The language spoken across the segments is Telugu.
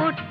put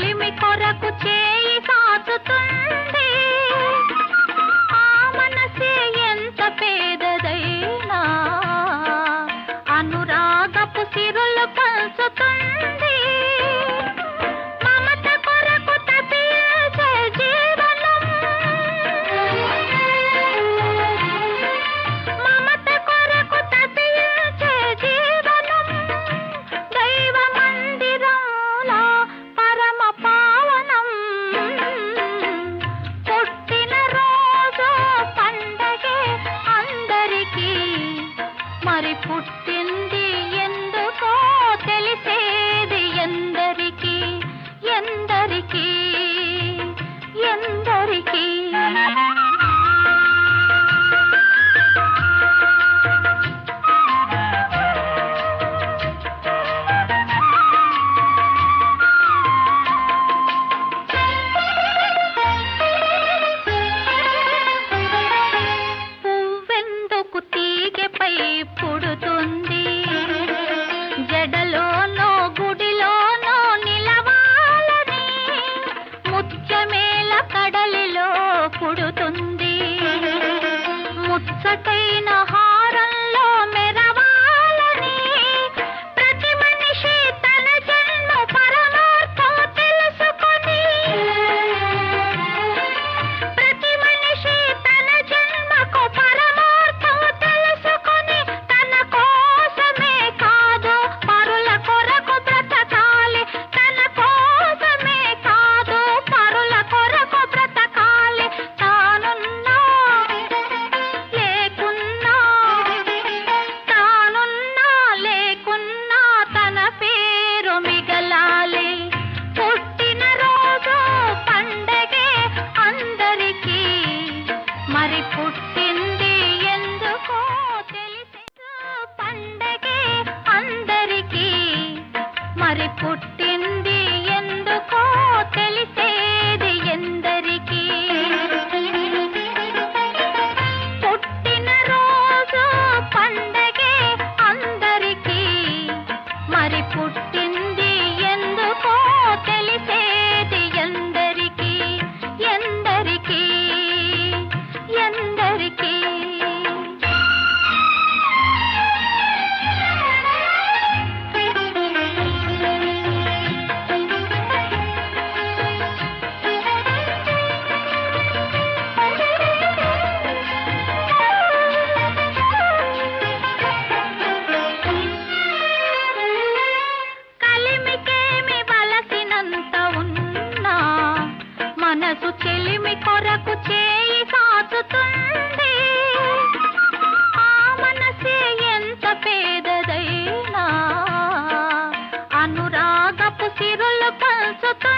కలిమి కొరకు చేయి సాచుతుంది ఆ మనసే ఎంత పేదదైనా? అనురాగపు సిరులు పంచుతుంది పులి పుట్టింది ఎందుకో తెలిసేది ఎందరికీ? ఎందరికీ? ఎందరికీ? பொட்டு కాదు చెలిమి కొరకు చేయి సాచుతుంది ఆ మనసే ఎంత పేదదైనా. అనురాగపు సిరులు పంచుతుంది